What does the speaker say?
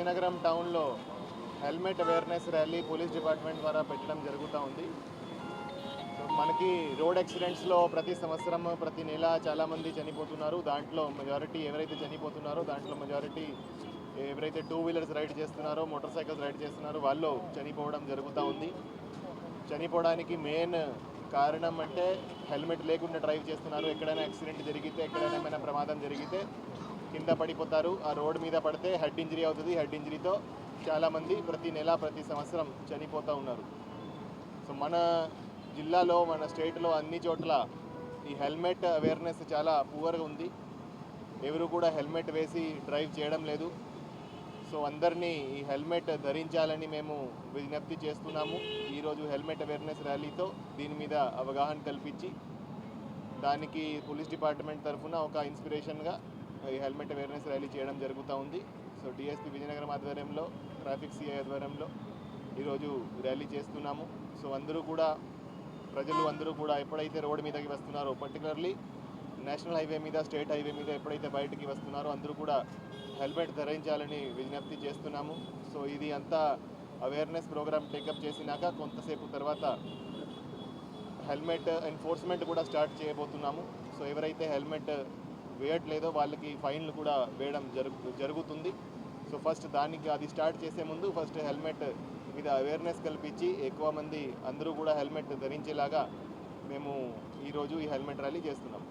విజయనగరం టౌన్లో helmet awareness rally police department ద్వారా పెట్టడం జరుగుతూ ఉంది. సో మనకి రోడ్ యాక్సిడెంట్స్లో ప్రతి సంవత్సరం ప్రతి నెల చాలామంది చనిపోతున్నారు. దాంట్లో మెజారిటీ ఎవరైతే చనిపోతున్నారో దాంట్లో మెజారిటీ ఎవరైతే టూ వీలర్స్ రైడ్ చేస్తున్నారో మోటార్ సైకిల్స్ రైడ్ చేస్తున్నారో వాళ్ళు చనిపోవడం జరుగుతూ ఉంది. చనిపోవడానికి మెయిన్ కారణం అంటే హెల్మెట్ లేకుండా డ్రైవ్ చేస్తున్నారు. ఎక్కడైనా యాక్సిడెంట్ జరిగితే ఎక్కడైనా ఏమైనా ప్రమాదం జరిగితే కింద పడిపోతారు. ఆ రోడ్డు మీద పడితే హెడ్ ఇంజరీ అవుతుంది. హెడ్ ఇంజరీతో చాలామంది ప్రతి నెల ప్రతి సంవత్సరం చనిపోతూ ఉన్నారు. సో మన జిల్లాలో మన స్టేట్లో అన్ని చోట్ల ఈ హెల్మెట్ అవేర్నెస్ చాలా పూవర్గా ఉంది. ఎవరు కూడా హెల్మెట్ వేసి డ్రైవ్ చేయడం లేదు. సో అందరినీ ఈ హెల్మెట్ ధరించాలని మేము విజ్ఞప్తి చేస్తున్నాము. ఈరోజు హెల్మెట్ అవేర్నెస్ ర్యాలీతో దీని మీద అవగాహన కల్పించి దానికి పోలీస్ డిపార్ట్మెంట్ తరఫున ఒక ఇన్స్పిరేషన్గా ఈ హెల్మెట్ అవేర్నెస్ ర్యాలీ చేయడం జరుగుతూ ఉంది. సో డిఎస్పీ విజయనగరం ఆధ్వర్యంలో ట్రాఫిక్ సిఐ ఆధ్వర్యంలో ఈరోజు ర్యాలీ చేస్తున్నాము. సో అందరూ కూడా ప్రజలు అందరూ కూడా ఎప్పుడైతే రోడ్డు మీదకి వస్తున్నారో పర్టికులర్లీ నేషనల్ హైవే మీద స్టేట్ హైవే మీద ఎప్పుడైతే బయటికి వస్తున్నారో అందరూ కూడా హెల్మెట్ ధరించాలని విజ్ఞప్తి చేస్తున్నాము. సో ఇది అంతా అవేర్నెస్ ప్రోగ్రామ్ టేకప్ చేసినాక కొంతసేపు తర్వాత హెల్మెట్ ఎన్ఫోర్స్మెంట్ కూడా స్టార్ట్ చేయబోతున్నాము. సో ఎవరైతే హెల్మెట్ వేయట్లేదో వాళ్ళకి ఫైన్లు కూడా వేయడం జరుగు జరుగుతుంది. సో ఫస్ట్ దానికి అది స్టార్ట్ చేసే ముందు ఫస్ట్ హెల్మెట్ మీద అవేర్నెస్ కల్పించి ఎక్కువ మంది అందరూ కూడా హెల్మెట్ ధరించేలాగా మేము ఈరోజు ఈ హెల్మెట్ ర్యాలీ చేస్తున్నాం.